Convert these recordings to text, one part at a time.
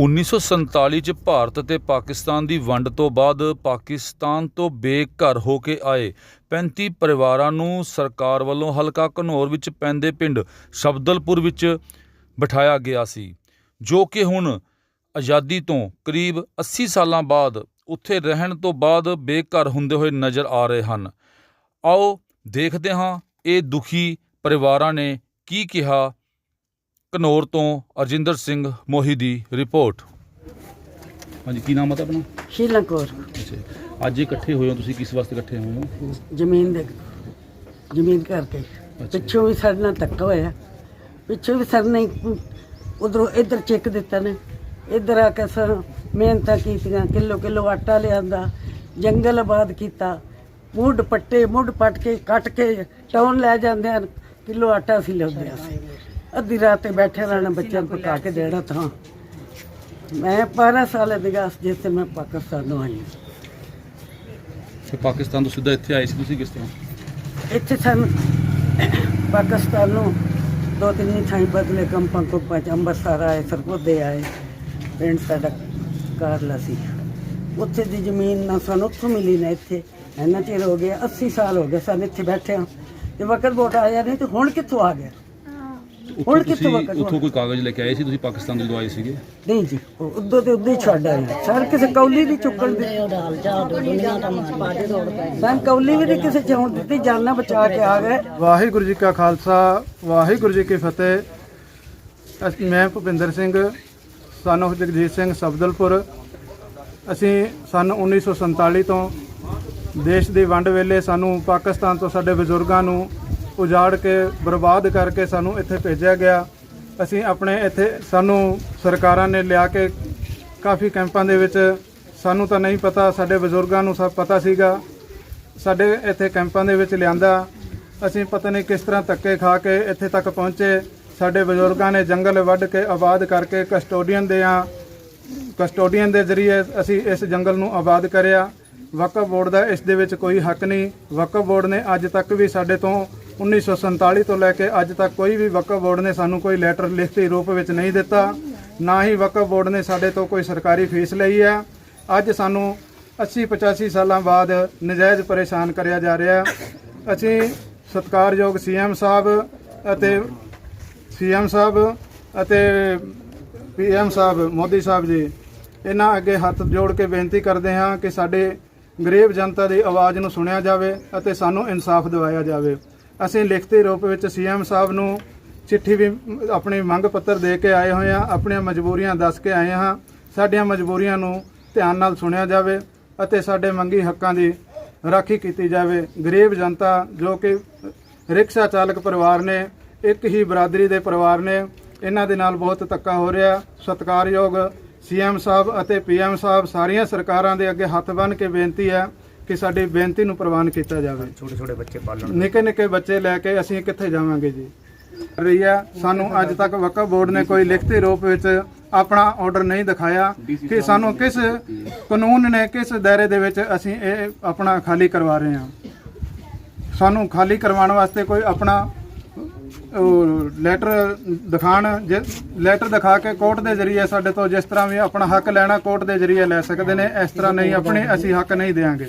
1947 ਚ ਭਾਰਤ ਅਤੇ ਪਾਕਿਸਤਾਨ ਦੀ ਵੰਡ ਤੋਂ ਬਾਅਦ ਪਾਕਿਸਤਾਨ ਤੋਂ ਬੇਘਰ ਹੋ ਕੇ ਆਏ 35 ਪਰਿਵਾਰਾਂ ਨੂੰ ਸਰਕਾਰ ਵੱਲੋਂ ਹਲਕਾ ਘਨੌਰ ਵਿੱਚ ਪੈਂਦੇ ਪਿੰਡ ਸ਼ਬਦਲਪੁਰ ਵਿੱਚ ਬਿਠਾਇਆ ਗਿਆ ਸੀ, ਜੋ ਕਿ ਹੁਣ ਆਜ਼ਾਦੀ ਤੋਂ ਕਰੀਬ 80 ਸਾਲਾਂ ਬਾਅਦ ਉੱਥੇ ਰਹਿਣ ਤੋਂ ਬਾਅਦ ਬੇਘਰ ਹੁੰਦੇ ਹੋਏ ਨਜ਼ਰ ਆ ਰਹੇ ਹਨ। ਆਓ ਦੇਖਦੇ ਹਾਂ ਇਹ ਦੁਖੀ ਪਰਿਵਾਰਾਂ ਨੇ ਕੀ ਕਿਹਾ। ਘਨੌਰ ਤੋਂ ਅਰਜਿੰਦਰ ਸਿੰਘ ਮੋਹੀ ਦੀ ਰਿਪੋਰਟ। ਹਾਂਜੀ ਕੀ ਨਾਮ ਹੈ ਆਪਣਾ ਸ਼ੀਲਾ ਕੌਰ। ਅੱਛਾ ਅੱਜ ਇਕੱਠੇ ਹੋਏ ਹੋ ਤੁਸੀਂ ਕਿਸ ਵਾਸਤੇ ਇਕੱਠੇ ਹੋਏ ਹੋ? ਜ਼ਮੀਨ ਦੇ ਜ਼ਮੀਨ ਕਰਕੇ। ਪਿੱਛੋਂ ਵੀ ਸਾਡੇ ਨਾਲ ਧੱਕਾ ਹੋਇਆ। ਪਿੱਛੋਂ ਵੀ ਸਾਡੇ ਨੇ ਉਧਰੋਂ ਇੱਧਰ ਚੈੱਕ ਦਿੱਤਾ ਨੇ। ਇੱਧਰ ਆ ਕੇ ਸਰ ਮਿਹਨਤਾਂ ਕੀਤੀਆਂ ਕਿਲੋ ਕਿਲੋ ਆਟਾ ਲਿਆਂਦਾ ਜੰਗਲ ਆਬਾਦ ਕੀਤਾ। ਮੁੱਢ ਪੱਟੇ ਮੁੱਢ ਪੱਟ ਕੇ ਕੱਟ ਕੇ ਟਾਉਨ ਲੈ ਜਾਂਦੇ ਹਨ। ਕਿਲੋ ਆਟਾ ਅਸੀਂ ਲਿਆਉਂਦੇ ਸੀ ਅੱਧੀ ਰਾਤ ਤੇ ਬੈਠੇ ਰਹਿਣਾ ਬੱਚਿਆਂ ਨੂੰ ਪਕਾ ਕੇ ਦੇਣਾ ਤਾਂ ਮੈਂ 12 ਸਾਲ ਦੀ ਗਾਸ ਜਿਸ ਤੇ ਮੈਂ ਪਾਕਿਸਤਾਨੋਂ ਆਈ ਹਾਂ। ਤੇ ਪਾਕਿਸਤਾਨ ਤੋਂ ਸਿੱਧਾ ਇੱਥੇ ਆਏ ਸੀ ਤੁਸੀਂ ਕਿਸ ਤਰ੍ਹਾਂ? ਇੱਥੇ ਸਾਨੂੰ ਪਾਕਿਸਤਾਨ ਨੂੰ ਦੋ ਤਿੰਨ ਥਾਈਂ ਬਦਲੇ ਕੰਪਾਂ ਕੁੱਪਾਂ ਚ ਅੰਮ੍ਰਿਤਸਰ ਆਏ ਸਰਪੋਦੇ ਆਏ। ਪਿੰਡ ਸਾਡਾ ਕਾਰਲਾ ਸੀ। ਉੱਥੇ ਦੀ ਜ਼ਮੀਨ ਨਾ ਸਾਨੂੰ ਉੱਥੋਂ ਮਿਲੀ ਨਾ ਇੱਥੇ। ਇੰਨਾ ਚਿਰ ਹੋ ਗਿਆ 80 ਸਾਲ ਹੋ ਗਏ ਸਾਨੂੰ ਇੱਥੇ ਬੈਠੇ ਹਾਂ। ਤੇ ਵਕਤ ਵੋਟ ਆਇਆ ਨਹੀਂ ਤੇ ਹੁਣ ਕਿੱਥੋਂ ਆ ਗਿਆ? ਹੁਣ ਕਿੱਥੋਂ ਵਕਤ ਉੱਥੋਂ ਕੋਈ ਕਾਗਜ਼ ਲੈ ਕੇ ਆਏ ਸੀ? ਤੁਸੀਂ ਪਾਕਿਸਤਾਨ ਤੋਂ ਜਦੋਂ ਆਏ ਸੀਗੇ? ਨਹੀਂ ਜੀ ਉਹ ਉਦੋਂ ਤੇ ਉਦੋਂ ਹੀ ਛੱਡ ਆਏ ਸਰ ਕਿਸੇ ਕੌਲੀ ਨਹੀਂ ਚੁੱਕਣ ਦੀ ਸਨ ਕੌਲੀ ਵੀ ਨਹੀਂ ਕਿਸੇ ਚ ਹੁਣ ਦਿੱਤੀ ਜਾਨਾਂ ਬਚਾ ਕੇ ਆ ਗਏ। ਵਾਹਿਗੁਰੂ ਜੀ ਕਾ ਖਾਲਸਾ ਵਾਹਿਗੁਰੂ ਜੀ ਕੀ ਫਤਿਹ। ਅਸ- ਮੈਂ ਭੁਪਿੰਦਰ ਸਿੰਘ ਸਾਨੂੰ ਜਗਜੀਤ ਸਿੰਘ ਸਬਦਲਪੁਰ। ਅਸੀਂ ਸਨ 1947 ਤੋਂ ਦੇਸ਼ ਦੀ ਵੰਡ ਵੇਲੇ ਸਾਨੂੰ ਪਾਕਿਸਤਾਨ ਤੋਂ ਸਾਡੇ ਬਜ਼ੁਰਗਾਂ ਨੂੰ ਉਜਾੜ ਕੇ, ਬਰਬਾਦ ਕਰਕੇ ਸਾਨੂੰ ਇੱਥੇ ਭੇਜਿਆ ਗਿਆ। ਅਸੀਂ ਆਪਣੇ ਇੱਥੇ, ਸਾਨੂੰ ਸਰਕਾਰਾਂ ਨੇ ਲਿਆ ਕੇ ਕਾਫੀ ਕੈਂਪਾਂ ਦੇ ਵਿੱਚ, ਸਾਨੂੰ ਤਾਂ ਨਹੀਂ ਪਤਾ, ਸਾਡੇ ਬਜ਼ੁਰਗਾਂ ਨੂੰ ਸਭ ਪਤਾ ਸੀਗਾ। ਸਾਡੇ ਇੱਥੇ ਕੈਂਪਾਂ ਦੇ ਵਿੱਚ ਲਿਆਂਦਾ। ਅਸੀਂ ਪਤਾ ਨਹੀਂ ਕਿਸ ਤਰ੍ਹਾਂ ਧੱਕੇ ਖਾ ਕੇ ਇੱਥੇ ਤੱਕ ਪਹੁੰਚੇ। ਸਾਡੇ ਬਜ਼ੁਰਗਾਂ ਨੇ ਜੰਗਲ ਵੱਢ ਕੇ ਆਬਾਦ ਕਰਕੇ ਕਸਟੋਡੀਅਨ ਦੇ ਆ, ਕਸਟੋਡੀਅਨ ਦੇ ਜ਼ਰੀਏ ਅਸੀਂ ਇਸ ਜੰਗਲ ਨੂੰ ਆਬਾਦ ਕਰਿਆ। ਵਕਫ ਬੋਰਡ ਦਾ ਇਸ ਦੇ ਵਿੱਚ ਕੋਈ ਹੱਕ ਨਹੀਂ। ਵਕਫ ਬੋਰਡ ਨੇ ਅੱਜ ਤੱਕ ਵੀ ਸਾਡੇ ਤੋਂ 1947 ਤੋਂ ਲੈ ਕੇ ਅੱਜ ਤੱਕ ਕੋਈ ਵੀ ਵਕਫ ਬੋਰਡ ਨੇ ਸਾਨੂੰ ਕੋਈ ਲੈਟਰ ਲਿਖਤੀ ਰੂਪ ਵਿੱਚ ਨਹੀਂ ਦਿੱਤਾ। ਨਾ ਹੀ ਵਕਫ ਬੋਰਡ ਨੇ ਸਾਡੇ ਤੋਂ ਕੋਈ ਸਰਕਾਰੀ ਫੀਸ ਲਈ ਹੈ ਅੱਜ ਸਾਨੂੰ 80 85 ਸਾਲਾਂ ਬਾਅਦ ਨਜਾਇਜ਼ ਪਰੇਸ਼ਾਨ ਕਰਿਆ ਜਾ ਰਿਹਾ। ਅਸੀਂ ਸਤਿਕਾਰਯੋਗ ਸੀਐਮ ਸਾਹਿਬ ਅਤੇ ਸੀਐਮ ਸਾਹਿਬ ਅਤੇ ਪੀਐਮ ਸਾਹਿਬ ਮੋਦੀ ਸਾਹਿਬ ਜੀ, ਇਹਨਾਂ ਅੱਗੇ ਹੱਥ ਜੋੜ ਕੇ ਬੇਨਤੀ ਕਰਦੇ ਹਾਂ ਕਿ ਸਾਡੇ ਗਰੀਬ ਜਨਤਾ ਦੀ ਆਵਾਜ਼ ਨੂੰ ਸੁਣਿਆ ਜਾਵੇ ਅਤੇ ਸਾਨੂੰ ਇਨਸਾਫ ਦਿਵਾਇਆ ਜਾਵੇ। ਅਸੀਂ ਲਿਖਤੀ ਰੂਪ ਵਿੱਚ ਸੀਐਮ ਸਾਹਿਬ ਨੂੰ ਚਿੱਠੀ ਵੀ ਆਪਣੀ ਮੰਗ ਪੱਤਰ ਦੇ ਕੇ ਆਏ ਹੋਏ ਹਾਂ, ਆਪਣੀਆਂ ਮਜਬੂਰੀਆਂ ਦੱਸ ਕੇ ਆਏ ਹਾਂ। ਸਾਡੀਆਂ ਮਜਬੂਰੀਆਂ ਨੂੰ ਧਿਆਨ ਨਾਲ ਸੁਣਿਆ ਜਾਵੇ ਅਤੇ ਸਾਡੇ ਮੰਗੀ ਹੱਕਾਂ ਦੀ ਰਾਖੀ ਕੀਤੀ ਜਾਵੇ। ਗਰੀਬ ਜਨਤਾ ਜੋ ਕਿ ਰਿਕਸ਼ਾ ਚਾਲਕ ਪਰਿਵਾਰ ਨੇ, ਇੱਕ ਹੀ ਬਰਾਦਰੀ ਦੇ ਪਰਿਵਾਰ ਨੇ, ਇਹਨਾਂ ਦੇ ਨਾਲ ਬਹੁਤ ਧੱਕਾ ਹੋ ਰਿਹਾ। ਸਤਿਕਾਰਯੋਗ ਸੀਐਮ ਸਾਹਿਬ ਅਤੇ ਪੀਐਮ ਸਾਹਿਬ ਸਾਰੀਆਂ ਸਰਕਾਰਾਂ ਦੇ ਅੱਗੇ ਹੱਥ ਬੰਨ੍ਹ ਕੇ ਬੇਨਤੀ ਹੈ ਕਿ ਸਾਡੀ ਬੇਨਤੀ ਨੂੰ ਪ੍ਰਵਾਨ ਕੀਤਾ ਜਾਵੇ। ਛੋਟੇ ਛੋਟੇ ਬੱਚੇ ਪਾਲਣ ਨਿੱਕੇ ਨਿੱਕੇ ਬੱਚੇ ਲੈ ਕੇ ਅਸੀਂ ਕਿੱਥੇ ਜਾਵਾਂਗੇ ਜੀ? ਰਹੀ ਹੈ ਸਾਨੂੰ ਅੱਜ ਤੱਕ ਵਕਫ ਬੋਰਡ ਨੇ ਕੋਈ ਲਿਖਤੀ ਰੂਪ ਵਿੱਚ ਆਪਣਾ ਆਰਡਰ ਨਹੀਂ ਦਿਖਾਇਆ ਕਿ ਸਾਨੂੰ ਕਿਸ ਕਾਨੂੰਨ ਨੇ ਕਿਸ ਦਾਇਰੇ ਦੇ ਵਿੱਚ ਅਸੀਂ ਇਹ ਆਪਣਾ ਖਾਲੀ ਕਰਵਾ ਰਹੇ ਹਾਂ। ਸਾਨੂੰ ਖਾਲੀ ਕਰਵਾਉਣ ਵਾਸਤੇ ਕੋਈ ਆਪਣਾ ਲੈਟਰ ਦਿਖਾਣ ਲੈਟਰ ਦਿਖਾ ਕੇ ਕੋਰਟ ਦੇ ਜ਼ਰੀਏ ਸਾਡੇ ਤੋਂ ਜਿਸ ਤਰ੍ਹਾਂ ਵੀ ਆਪਣਾ ਹੱਕ ਲੈਣਾ ਕੋਰਟ ਦੇ ਜ਼ਰੀਏ ਲੈ ਸਕਦੇ ਨੇ ਇਸ ਤਰ੍ਹਾਂ ਨਹੀਂ ਆਪਣੇ ਅਸੀਂ ਹੱਕ ਨਹੀਂ ਦੇਵਾਂਗੇ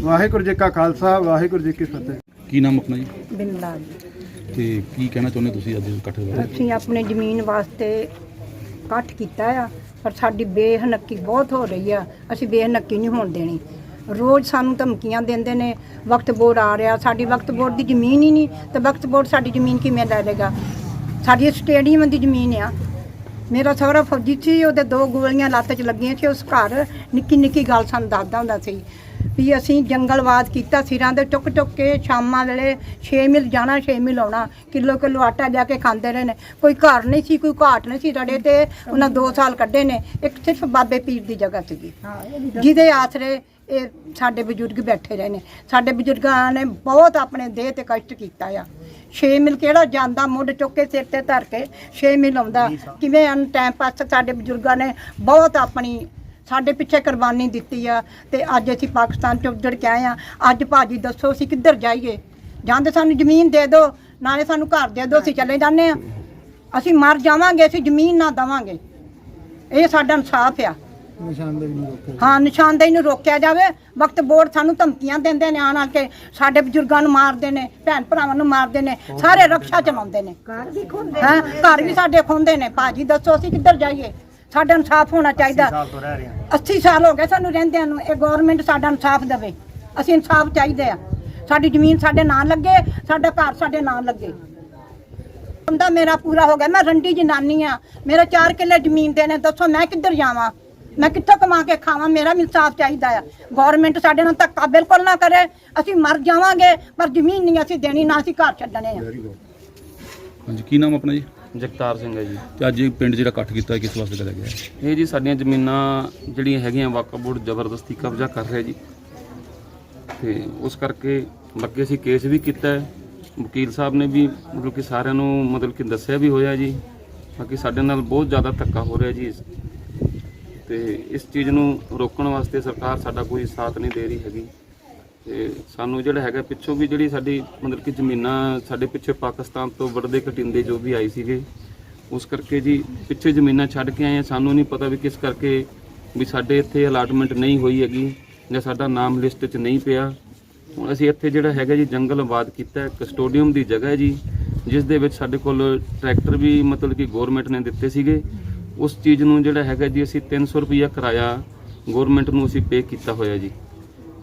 ਵਾਹਿਗੁਰੂ ਜੀ ਕਾ ਖਾਲਸਾ ਵਾਹਿਗੁਰੂ ਜੀ ਕੀ ਫਤਿਹ। ਕੀ ਨਾਮ ਆਪਣਾ ਜੀ? ਬਿੰਲਾ ਤੇ ਕੀ ਕਹਿਣਾ ਚਾਹੁੰਦੇ ਤੁਸੀਂ ਅੱਜ ਇਕੱਠੇ ਹੋਏ ਅਸੀਂ ਆਪਣੇ ਜ਼ਮੀਨ ਵਾਸਤੇ ਇਕੱਠ ਕੀਤਾ ਆ ਪਰ ਸਾਡੀ ਬੇਹਨੱਕੀ ਬਹੁਤ ਹੋ ਰਹੀ ਆ। ਅਸੀਂ ਬੇਹਨੱਕੀ ਨਹੀਂ ਹੋਣ ਦੇਣੀ। ਰੋਜ਼ ਸਾਨੂੰ ਧਮਕੀਆਂ ਦਿੰਦੇ ਨੇ, ਵਕਤ ਬੋਰਡ ਆ ਰਿਹਾ, ਸਾਡੀ ਵਕਤ ਬੋਰਡ ਦੀ ਜ਼ਮੀਨ ਹੀ ਨਹੀਂ, ਤੇ ਵਕਤ ਬੋਰਡ ਸਾਡੀ ਜ਼ਮੀਨ ਕਿਵੇਂ ਲੈ ਲੇਗਾ ਸਾਡੀ ਸਟੇਡੀਅਮ ਦੀ ਜ਼ਮੀਨ ਆ। ਮੇਰਾ ਸਹੁਰਾ ਫੌਜੀ ਸੀ, ਉਹਦੇ ਦੋ ਗੋਲੀਆਂ ਲੱਤ 'ਚ ਲੱਗੀਆਂ ਸੀ, ਉਸ ਘਰ ਨਿੱਕੀ ਨਿੱਕੀ ਗੱਲ ਸਾਨੂੰ ਦੱਸਦਾ ਹੁੰਦਾ ਸੀ। ਵੀ ਅਸੀਂ ਜੰਗਲਵਾਦ ਕੀਤਾ ਸਿਰਾਂ ਦੇ ਟੁੱਕ ਟੁੱਕ ਕੇ ਸ਼ਾਮਾਂ ਵੇਲੇ 6 ਮਿਲ ਜਾਣਾ 6 ਮਿਲ ਆਉਣਾ। ਕਿਲੋ ਕਿਲੋ ਆਟਾ ਜਾ ਕੇ ਖਾਂਦੇ ਰਹੇ ਨੇ। ਕੋਈ ਘਰ ਨਹੀਂ ਸੀ ਕੋਈ ਘਾਟ ਨਹੀਂ ਸੀ। ਰੜੇ ਤੇ ਉਹਨਾਂ 2 ਸਾਲ ਕੱਢੇ ਨੇ। ਇੱਕ ਸਿਰਫ ਬਾਬੇ ਪੀਰ ਦੀ ਜਗ੍ਹਾ ਸੀਗੀ। ਜਿਹਦੇ ਆਸਰੇ ਇਹ ਸਾਡੇ ਬਜ਼ੁਰਗ ਬੈਠੇ ਰਹੇ ਨੇ। ਸਾਡੇ ਬਜ਼ੁਰਗਾਂ ਨੇ ਬਹੁਤ ਆਪਣੇ ਦੇਹ ਤੇ ਕਸ਼ਟ ਕੀਤਾ ਆ। 6 ਮਿਲ ਕਿਹੜਾ ਜਾਂਦਾ ਮੁੱਢ ਚੁੱਕ ਕੇ ਸਿਰ ਤੇ ਧਰ ਕੇ 6 ਮਿਲ ਆਉਂਦਾ। ਕਿਵੇਂ ਅਨ ਟਾਈਮ ਪਾਸ ਸਾਡੇ ਬਜ਼ੁਰਗਾਂ ਨੇ ਬਹੁਤ ਆਪਣੀ ਸਾਡੇ ਪਿੱਛੇ ਕੁਰਬਾਨੀ ਦਿੱਤੀ ਆ ਤੇ ਅੱਜ ਅਸੀਂ ਪਾਕਿਸਤਾਨ ਚ ਉੱਜੜ ਕੇ ਆਏ ਆ। ਅੱਜ ਭਾਜੀ ਦੱਸੋ ਅਸੀਂ ਕਿੱਧਰ ਜਾਈਏ? ਜਾਂ ਤੇ ਸਾਨੂੰ ਜ਼ਮੀਨ ਦੇ ਦਿਓ ਨਾਲੇ ਸਾਨੂੰ ਘਰ ਦੇ ਦਿਓ ਅਸੀਂ ਚਲੇ ਜਾਂਦੇ ਆ। ਅਸੀਂ ਮਰ ਜਾਵਾਂਗੇ ਅਸੀਂ ਜ਼ਮੀਨ ਨਾ ਦਵਾਂਗੇ। ਇਹ ਸਾਡਾ ਇਨਸਾਫ ਆ। ਨਿਸ਼ਾਨਦੇਹੀ ਨੂੰ ਰੋਕਿਆ ਹਾਂ ਨਿਸ਼ਾਨਦੇਹੀ ਨੂੰ ਰੋਕਿਆ ਜਾਵੇ। ਵਕਤ ਬੋਰਡ ਸਾਨੂੰ ਧਮਕੀਆਂ ਦਿੰਦੇ ਨੇ ਆਣ ਆਣ ਕੇ ਸਾਡੇ ਬਜ਼ੁਰਗਾਂ ਨੂੰ ਮਾਰਦੇ ਨੇ ਭੈਣ ਭਰਾਵਾਂ ਨੂੰ ਮਾਰਦੇ ਨੇ ਸਾਰੇ ਰਕਸ਼ਾ ਚਲਾਉਂਦੇ ਨੇ। ਘਰ ਵੀ ਖੁੰਦੇ ਹਾਂ ਘਰ ਵੀ ਸਾਡੇ ਖੁੰਦੇ ਨੇ। ਭਾਜੀ ਦੱਸੋ ਅਸੀਂ ਕਿੱਧਰ ਜਾਈਏ? ਸਾਡਾ ਇਨਸਾਫ ਹੋਣਾ ਚਾਹੀਦਾ। 80 ਸਾਲ ਹੋ ਗਏ ਸਾਨੂੰ ਰਹਿੰਦਿਆਂ ਨੂੰ। ਇਹ ਗਵਰਨਮੈਂਟ ਸਾਡਾ ਇਨਸਾਫ ਦੇਵੇ। ਅਸੀਂ ਇਨਸਾਫ ਚਾਹੀਦੇ ਆ। ਸਾਡੀ ਜ਼ਮੀਨ ਸਾਡੇ ਨਾਂ ਲੱਗੇ ਸਾਡਾ ਘਰ ਸਾਡੇ ਨਾਂ ਲੱਗੇ। ਬੰਦਾ ਮੇਰਾ ਪੂਰਾ ਹੋ ਗਿਆ। ਮੈਂ ਰੰਡੀ ਜਨਾਨੀ ਆ। ਮੇਰੇ 4 ਕਿੱਲੇ ਜ਼ਮੀਨ ਦੇ ਨੇ। ਦੱਸੋ ਮੈਂ ਕਿੱਧਰ ਜਾਵਾਂ? ਮੈਂ ਕਿੱਥੋਂ ਕਮਾ ਕੇ ਖਾਵਾਂ? ਮੇਰਾ ਵੀ ਇਨਸਾਫ ਚਾਹੀਦਾ ਆ। ਗਵਰਨਮੈਂਟ ਸਾਡੇ ਨਾਲ ਧੱਕਾ ਬਿਲਕੁਲ ਨਾ ਕਰੇ। ਅਸੀਂ ਮਰ ਜਾਵਾਂਗੇ ਪਰ ਜ਼ਮੀਨ ਨਹੀਂ ਅਸੀਂ ਦੇਣੀ ਨਾ ਅਸੀਂ ਘਰ ਛੱਡਣੇ ਆ। ਹਾਂਜੀ ਕੀ ਨਾਮ ਆਪਣਾ ਜੀ? ਜਗਤਾਰ ਸਿੰਘ ਹੈ ਜੀ। ਤੇ ਅੱਜ ਇਹ ਪਿੰਡ ਜਿਹੜਾ ਇਕੱਠ ਕੀਤਾ ਕਿਸ ਵਾਸਤੇ ਕਰਿਆ ਗਿਆ? ਇਹ ਜੀ ਸਾਡੀਆਂ ਜ਼ਮੀਨਾਂ ਜਿਹੜੀਆਂ ਹੈਗੀਆਂ ਵਕਫ ਬੋਰਡ ਜ਼ਬਰਦਸਤੀ ਕਬਜ਼ਾ ਕਰ ਰਿਹਾ ਜੀ। ਤੇ ਉਸ ਕਰਕੇ ਬਾਕੀ ਅਸੀਂ ਕੇਸ ਵੀ ਕੀਤਾ ਹੈ। ਵਕੀਲ ਸਾਹਿਬ ਨੇ ਵੀ ਮਤਲਬ ਕਿ ਸਾਰਿਆਂ ਨੂੰ ਮਤਲਬ ਕਿ ਦੱਸਿਆ ਵੀ ਹੋਇਆ ਜੀ। ਬਾਕੀ ਸਾਡੇ ਨਾਲ ਬਹੁਤ ਜ਼ਿਆਦਾ ਧੱਕਾ ਹੋ ਰਿਹਾ ਜੀ ਇਸ- ਤੇ ਇਸ ਚੀਜ਼ ਨੂੰ ਰੋਕਣ ਵਾਸਤੇ ਸਰਕਾਰ ਸਾਡਾ ਕੋਈ ਸਾਥ ਨਹੀਂ ਦੇ ਰਹੀ ਹੈਗੀ। ਤੇ ਸਾਨੂੰ ਜਿਹੜਾ ਹੈਗਾ ਪਿੱਛੋਂ ਵੀ ਜਿਹੜੀ ਸਾਡੀ ਮਤਲਬ ਕਿ ਜ਼ਮੀਨਾਂ ਸਾਡੇ ਪਿੱਛੇ ਪਾਕਿਸਤਾਨ ਤੋਂ ਵੜਦੇ ਕਟਿੰਦੇ ਜੋ ਵੀ ਆਏ ਸੀਗੇ, ਉਸ ਕਰਕੇ ਜੀ ਪਿੱਛੇ ਜ਼ਮੀਨਾਂ ਛੱਡ ਕੇ ਆਏ ਆ। ਸਾਨੂੰ ਨਹੀਂ ਪਤਾ ਵੀ ਕਿਸ ਕਰਕੇ ਵੀ ਸਾਡੇ ਇੱਥੇ ਅਲਾਟਮੈਂਟ ਨਹੀਂ ਹੋਈ ਹੈਗੀ ਜਾਂ ਸਾਡਾ ਨਾਮ ਲਿਸਟ 'ਚ ਨਹੀਂ ਪਿਆ। ਹੁਣ ਅਸੀਂ ਇੱਥੇ ਜਿਹੜਾ ਹੈਗਾ ਜੀ ਜੰਗਲ ਆਬਾਦ ਕੀਤਾ ਕਸਟੋਡੀਅਮ ਦੀ ਜਗ੍ਹਾ ਜੀ, ਜਿਸ ਦੇ ਵਿੱਚ ਸਾਡੇ ਕੋਲ ਟਰੈਕਟਰ ਵੀ ਮਤਲਬ ਕਿ ਗਵਰਨਮੈਂਟ ਨੇ ਦਿੱਤੇ ਸੀਗੇ। ਉਸ ਚੀਜ਼ ਨੂੰ ਜਿਹੜਾ ਹੈਗਾ ਜੀ ਅਸੀਂ 300 ਰੁਪਈਆ ਕਿਰਾਇਆ ਗਵਰਨਮੈਂਟ ਨੂੰ ਅਸੀਂ ਪੇ ਕੀਤਾ ਹੋਇਆ ਜੀ।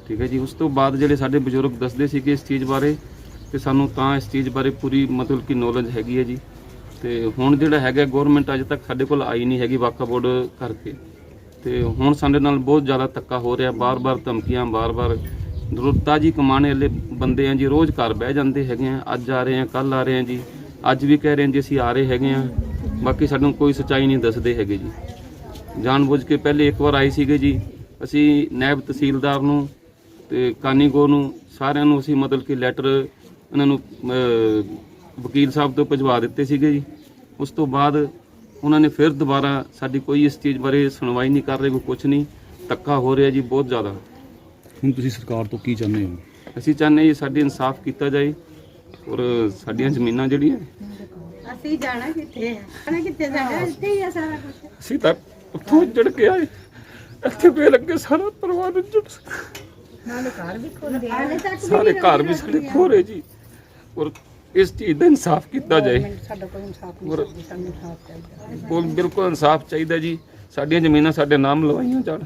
ਠੀਕ ਹੈ ਜੀ। ਉਸ ਤੋਂ ਬਾਅਦ ਜਿਹੜੇ ਸਾਡੇ ਬਜ਼ੁਰਗ ਦੱਸਦੇ ਸੀਗੇ ਇਸ ਚੀਜ਼ ਬਾਰੇ, ਤੇ ਸਾਨੂੰ ਤਾਂ ਇਸ ਚੀਜ਼ ਬਾਰੇ ਪੂਰੀ ਮਤਲਬ ਕਿ ਨੌਲੇਜ ਹੈਗੀ ਹੈ ਜੀ। ਤੇ ਹੁਣ ਜਿਹੜਾ ਹੈਗਾ ਗਵਰਨਮੈਂਟ ਅਜੇ ਤੱਕ ਸਾਡੇ ਕੋਲ ਆਈ ਨਹੀਂ ਹੈਗੀ ਵਾਕਾ ਬੋਰਡ ਕਰਕੇ। ਤੇ ਹੁਣ ਸਾਡੇ ਨਾਲ ਬਹੁਤ ਜ਼ਿਆਦਾ ਧੱਕਾ ਹੋ ਰਿਹਾ, ਬਾਰ-ਬਾਰ ਧਮਕੀਆਂ, ਬਾਰ-ਬਾਰ ਦੁਰਤਾ ਜੀ ਕਮਾਣੇ ਵਾਲੇ ਬੰਦੇ ਆ ਜੀ, ਰੋਜ਼ ਘਰ ਬਹਿ ਜਾਂਦੇ ਹੈਗੇ ਆ। ਅੱਜ ਆ ਰਹੇ ਆ ਕੱਲ ਆ ਰਹੇ ਆ ਜੀ। ਅੱਜ ਵੀ ਕਹਿ ਰਹੇ ਜੀ, ਅਸੀਂ ਆ ਰਹੇ ਹੈਗੇ ਆ। ਬਾਕੀ ਸਾਨੂੰ ਕੋਈ ਸੱਚਾਈ ਨਹੀਂ ਦੱਸਦੇ ਹੈਗੇ ਜੀ। ਜਾਣਬੁੱਝ ਕੇ ਪਹਿਲੇ ਇੱਕ ਵਾਰ ਆਏ ਸੀਗੇ ਜੀ। ਅਸੀਂ ਨਾਇਬ ਤਹਿਸੀਲਦਾਰ ਨੂੰ ਤੇ ਕਾਨੀਗੋ ਨੂੰ ਸਾਰਿਆਂ ਨੂੰ ਅਸੀਂ ਮਤਲਬ ਕਿ ਲੈਟਰ ਇਹਨਾਂ ਨੂੰ ਵਕੀਲ ਸਾਹਿਬ ਤੋਂ ਭਿਜਵਾ ਦਿੱਤੇ ਸੀਗੇ ਜੀ। ਉਸ ਤੋਂ ਬਾਅਦ ਉਹਨਾਂ ਨੇ ਫਿਰ ਦੁਬਾਰਾ ਸਾਡੀ ਕੋਈ ਇਸ ਚੀਜ਼ ਬਾਰੇ ਸੁਣਵਾਈ ਨਹੀਂ ਕਰ ਰਹੇ ਕੋਈ ਕੁਝ ਨਹੀਂ। ਧੱਕਾ ਹੋ ਰਿਹਾ ਜੀ ਬਹੁਤ ਜ਼ਿਆਦਾ। ਹੁਣ ਤੁਸੀਂ ਸਰਕਾਰ ਤੋਂ ਕੀ ਚਾਹੁੰਦੇ ਹੋ? ਅਸੀਂ ਚਾਹੁੰਦੇ ਜੀ ਸਾਡੀ ਇਨਸਾਫ ਕੀਤਾ ਜਾਏ ਔਰ ਸਾਡੀਆਂ ਜ਼ਮੀਨਾਂ ਜਿਹੜੀਆਂ। ਅਸੀਂ ਜਾਣਾ ਕਿੱਥੇ ਹੈ ਜਾਣਾ ਕਿੱਥੇ ਜਾਣਾ? ਇੱਥੇ ਹੀ ਆ ਸਾਰਾ ਕੁਝ ਅਸੀਂ ਤਾਂ ਉੱਥੋਂ ਜੜ ਕੇ ਆਏ। ਇੱਥੇ ਪੇ ਲੱਗੇ ਸਾਰਾ ਪਰਿਵਾਰ ਜੜ ਹਾਲੇ ਤੱਕ ਸਾਰੇ ਘਰ ਵੀ ਸਾਡੇ ਖੋਰੇ ਜੀ। ਔਰ ਇਸ ਚੀਜ਼ ਦਾ ਇਨਸਾਫ ਕੀਤਾ ਜਾਏ। ਸਾਡਾ ਕੋਈ ਇਨਸਾਫ ਔਰ ਨਹੀਂ ਸਾਨੂੰ ਇਨਸਾਫ ਚਾਹੀਦਾ। ਬੋਲ ਬਿਲਕੁਲ ਇਨਸਾਫ ਚਾਹੀਦਾ ਜੀ। ਸਾਡੀਆਂ ਜ਼ਮੀਨਾਂ ਸਾਡੇ ਨਾਮ ਲਵਾਈਆਂ ਜਾਣ।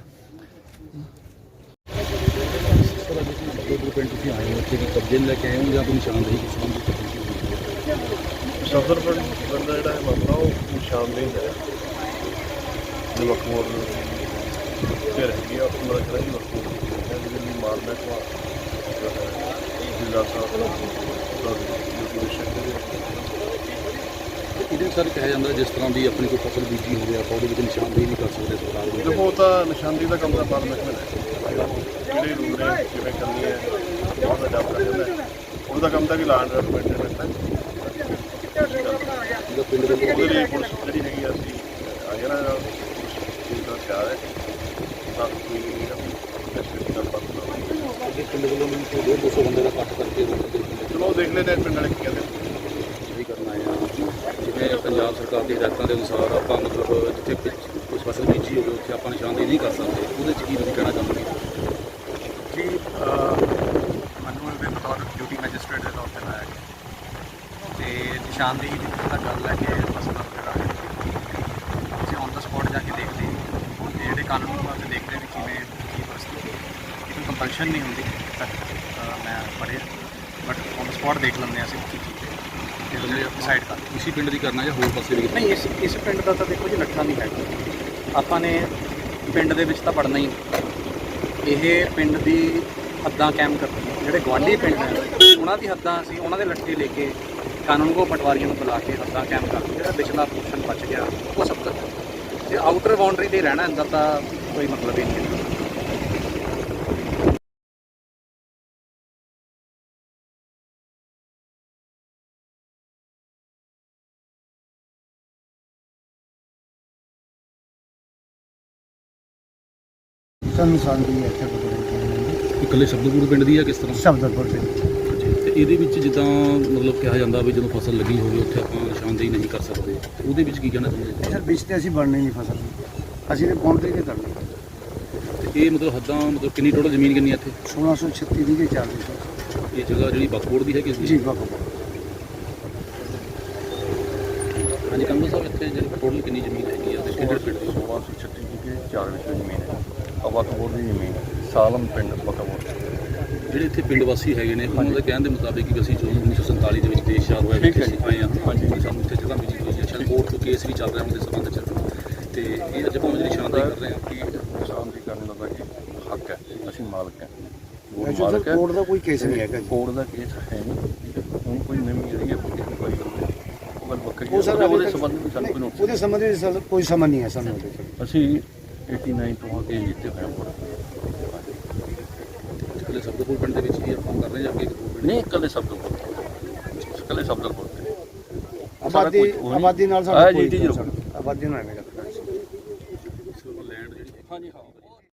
ਹੋ ਨੂੰ ਹੋ ਹੈ? ਜੋ ਫਿਰ ਹੈਗੀ ਆ ਆਪਣਾ ਜਿਹੜਾ ਹੀ ਲਈ ਮਾਲ ਮਹਿਕਮਾ ਜ਼ਿਲ੍ਹਾ ਸਾਹਿਬ ਦਾ ਦੇ ਇਹਦੇ ਸਰ ਕਿਹਾ ਜਾਂਦਾ ਜਿਸ ਤਰ੍ਹਾਂ ਵੀ ਆਪਣੀ ਕੋਈ ਫਸਲ ਬੀਜੀ ਹੋਵੇ ਆਪਾਂ ਉਹਦੇ ਵਿੱਚ ਨਿਸ਼ਾਨਦੇਹੀ ਨਹੀਂ ਕਰ ਸਕਦੇ ਸਰਕਾਰ ਦੇ। ਦੇਖੋ ਉਹ ਤਾਂ ਨਿਸ਼ਾਨਦੇਹੀ ਦਾ ਕੰਮ ਤਾਂ ਮਾਲ ਮਹਿਕਮੇ ਦਾ ਹੈ। ਕਿਹੜੇ ਰੂਲ ਨੇ ਕਿਵੇਂ ਕਰਨੀ ਹੈ ਉਹਦਾ ਜਵਾਬ ਕਰ ਜਾਂਦਾ ਹੈ। ਉਹਦਾ ਕੰਮ ਤਾਂ ਵੀ ਲਾਂਡ ਡਿਵੈਲਪਮੈਂਟ ਦੇ ਵਿੱਚ ਹੈ। ਜਿਹੜਾ ਪਿੰਡ ਦੇ ਉਹਦੇ ਲਈ ਪੁਲਿਸ ਜਿਹੜੀ ਹੈਗੀ ਆ ਅਸੀਂ ਆਏ ਨਾ ਪੁਲਿਸ ਦਾ ਤਿਆਰ ਹੈ। ਤਾਂ ਕੋਈ ਨਹੀਂ ਪਿੰਡ ਵੱਲੋਂ ਕੋਈ ਬੰਦੇ ਦਾ ਕਰਕੇ ਦੇ ਚਲੋ ਦੇਖ ਲੈਂਦੇ ਪਿੰਡ ਵਾਲੇ ਕੀ ਕਹਿੰਦੇ ਨਹੀਂ ਕਰਨਾ ਹੈ ਜਿਵੇਂ ਪੰਜਾਬ ਸਰਕਾਰ ਦੀ ਹਦਾਇਤਾਂ ਦੇ ਅਨੁਸਾਰ ਆਪਾਂ ਮਤਲਬ ਜਿੱਥੇ ਪਿੱਛ- ਕੋਈ ਫਸਲ ਬੀਜੀ ਹੋਵੇ ਉੱਥੇ ਆਪਾਂ ਨਿਸ਼ਾਨਦੇਹੀ ਨਹੀਂ ਕਰ ਸਕਦੇ। ਉਹਦੇ 'ਚ ਕੀ ਤੁਸੀਂ ਕਹਿਣਾ ਚਾਹੁੰਦੇ ਹੋ ਜੀ ਮੈਨੂੰ ਦੇ ਬਤੌਰ ਡਿਊਟੀ ਮੈਜਿਸਟ੍ਰੇਟ ਦੇ ਤੌਰ ਤੇ ਲਾਇਆ ਗਿਆ। ਤੇ ਨਿਸ਼ਾਨਦੇਹੀ ਦੀ ਤਾਂ ਗੱਲ ਹੈ ਕਿ ਫਸਲਾਂ ਵਗੈਰਾ ਹੈ ਅਸੀਂ ਔਨ ਦਾ ਸਪੌਟ ਜਾ ਕੇ ਦੇਖਦੇ ਹਾਂ ਤੇ ਜਿਹੜੇ ਕਾਨੂੰਨ ਵਾਸਤੇ ਦੇਖਦੇ ਵੀ ਕਿਵੇਂ ਕੀ ਵਸਤੂ ਕੰਪਲਸ਼ਨ ਨਹੀਂ ਹੁੰਦੀ ਮੈਂ ਪੜ੍ਹਿਆ ਬਟ ਔਨ ਸਪੌਟ ਦੇਖ ਲੈਂਦੇ ਹਾਂ ਅਸੀਂ ਕੀ ਚੀਜ਼ ਹੈ ਤੇ ਉਹਨੇ ਡਿਸਾਈਡ ਕਰ ਇਸੇ ਪਿੰਡ ਦੀ ਕਰਨਾ ਜਾਂ ਹੋਰ ਪਾਸੇ ਵੀ ਨਹੀਂ ਇਸ ਇਸ ਪਿੰਡ ਦਾ ਤਾਂ ਦੇਖੋ ਜੀ ਲੱਠਾ ਨਹੀਂ ਹੈਗਾ ਆਪਾਂ ਨੇ ਪਿੰਡ ਦੇ ਵਿੱਚ ਤਾਂ ਪੜਨਾ ਹੀ। ਇਹ ਪਿੰਡ ਦੀ ਹੱਦਾਂ ਕਾਇਮ ਕਰਨੀਆਂ ਜਿਹੜੇ ਗਵਾਂਢੀ ਪਿੰਡ ਹੈ ਉਹਨਾਂ ਦੀ ਹੱਦਾਂ ਅਸੀਂ ਉਹਨਾਂ ਦੇ ਲੱਠੇ ਲੈ ਕੇ ਕਾਨੂੰਨ ਕੋ ਪਟਵਾਰੀਆਂ ਨੂੰ ਬੁਲਾ ਕੇ ਹੱਦਾਂ ਕਾਇਮ ਕਰ ਜਿਹੜਾ ਵਿਚਲਾ ਪੋਰਸ਼ਨ ਬਚ ਗਿਆ ਉਹ ਸਭ ਤੱਕ ਤੇ ਆਊਟਰ ਬਾਉਂਡਰੀ ਤੇ ਰਹਿਣਾ ਇਹਦਾ ਤਾਂ ਕੋਈ ਮਤਲਬ ਹੀ ਨਹੀਂ ਸਾਨੂੰ ਨਿਸ਼ਾਨਦੇਹੀ ਇੱਥੇ ਬਦਲ ਇਕੱਲੇ ਸ਼ਬਦਪੁਰ ਪਿੰਡ ਦੀ ਹੈ ਕਿਸ ਤਰ੍ਹਾਂ? ਸ਼ਬਦਪੁਰ ਦੇ ਅੱਛਾ, ਤੇ ਤੇ ਇਹਦੇ ਵਿੱਚ ਜਿੱਦਾਂ ਮਤਲਬ ਕਿਹਾ ਜਾਂਦਾ ਵੀ ਜਦੋਂ ਫਸਲ ਲੱਗੀ ਹੋਵੇ ਉੱਥੇ ਆਪਾਂ ਨਿਸ਼ਾਨਦੇਹੀ ਨਹੀਂ ਕਰ ਸਕਦੇ। ਤੇ ਉਹਦੇ ਵਿੱਚ ਕੀ ਕਹਿਣਾ ਚਾਹੁੰਦੇ ਸਰ ਵਿੱਚ ਤੇ ਅਸੀਂ ਬਣਨੀ ਨਹੀਂ ਫਸਲ। ਅਸੀਂ ਤੇ ਬਾਉਂਡਰੀ ਤੇ ਕਰਨੀ? ਤੇ ਇਹ ਮਤਲਬ ਹੱਦਾਂ ਮਤਲਬ ਕਿੰਨੀ ਟੋਟਲ ਜ਼ਮੀਨ ਕਿੰਨੀ ਹੈ ਇੱਥੇ? 1636 ਦੀ ਕੇ 40 ਇਹ ਜਗ੍ਹਾ ਜਿਹੜੀ ਵਕਫ ਦੀ ਹੈ ਕਿਸ ਦੀ ਜੀ ਬਾਬਾ ਹਾਂਜੀ ਕੰਗੋ ਸਾਹਿਬ ਇੱਥੇ ਜਿਹੜੀ ਟੋਟਲ ਕਿੰਨੀ ਜ਼ਮੀਨ ਹੈਗੀ ਆ ਤੇ ਕਿਹੜੇ ਪਿੰਡ ਦੀ? 1636 ਦੀ ਚਾਰ ਵਿੱਚ ਜ਼ਮੀਨ ਹੈ। ਅਬਕਬੋਰ ਦੀ ਜ਼ਮੀਨ ਸਾਲਮ ਪਿੰਡ ਬਕਬੋਰ ਜਿਹੜੇ ਇੱਥੇ ਪਿੰਡ ਵਾਸੀ ਹੈਗੇ ਨੇ ਉਹਨਾਂ ਦੇ ਕਹਿਣ ਦੇ ਮੁਤਾਬਿਕ ਕਿ ਅਸੀਂ ਜੋ 1947 ਦੇ ਵਿੱਚ ਦੇਸ਼ ਆਜ਼ਾਦ ਹੋਇਆ ਠੀਕ ਵਿੱਚ ਹੈ ਅਸੀਂ ਆਏ ਹਾਂ ਹਾਂਜੀ। ਸਾਨੂੰ ਇੱਥੇ ਜਗ੍ਹਾ ਮਿਲੀ ਹੋਈ ਹੈ। ਸ਼ਾਇਦ ਕੋਰਟ ਤੋਂ ਕੇਸ ਵੀ ਚੱਲ ਰਿਹਾ ਉਹਦੇ ਸੰਬੰਧ ਚ। ਤੇ ਇਹ ਅੱਜ ਆਪਾਂ ਜਿਹੜੀ ਸ਼ਾਂਤੀ ਕਰ ਰਹੇ ਹਾਂ ਕਿ ਦੀ ਕਰਨ ਦਾ ਕਿ ਹੱਕ ਹੈ ਅਸੀਂ ਮਾਲਕ ਹੈ। ਉਹ ਵੈਸੇ ਮਾਲਕ ਸਰ ਹੈ। ਕੋਰਟ ਦਾ ਕੋਈ ਕੇਸ ਨਹੀਂ ਹੈਗਾ ਜੀ। ਕੋਰਟ ਦਾ ਕੇਸ ਹੈ ਨਹੀਂ। ਕੋਈ ਨਵੀਂ ਜਿਹੜੀ ਹੈ ਕੋਈ ਕਰਨੀ ਉਹ ਗੱਲ ਵੱਖਰੀ ਹੈ। ਉਹਦੇ- ਸੰਬੰਧ ਵਿੱਚ ਸਾਨੂੰ ਕੋਈ ਉਹਦੇ ਸੰਬੰਧ ਵਿੱਚ ਕੋਈ ਸਮਝ ਨਹੀਂ ਹੈ ਸਾਨੂੰ। ਅਸੀਂ 89 ਤੋਂ ਆ ਕੇ ਜਿੱਤੇ ਹੋਏ ਹਾਂ ਵੋਟ। ਇਕੱਲੇ ਸਬਦਪੁਰ ਪਿੰਡ ਦੇ ਵਿੱਚ ਹੀ ਆਪਾਂ ਕਰ ਰਹੇ ਹਾਂ ਜਾਂ ਅੱਗੇ ਕੋਈ ਪਿੰਡ ਨਹੀਂ ਇਕੱਲੇ ਸ਼ਬਦ ਬੋਲਦੇ ਇਕੱਲੇ ਸ਼ਬਦ ਸਾਰਾ ਆਬਾਦੀ। ਆਬਾਦੀ ਨਾਲ ਸਾਡਾ ਕੋਈ। ਆਬਾਦੀ ਨਾਲ ਐਵੇਂ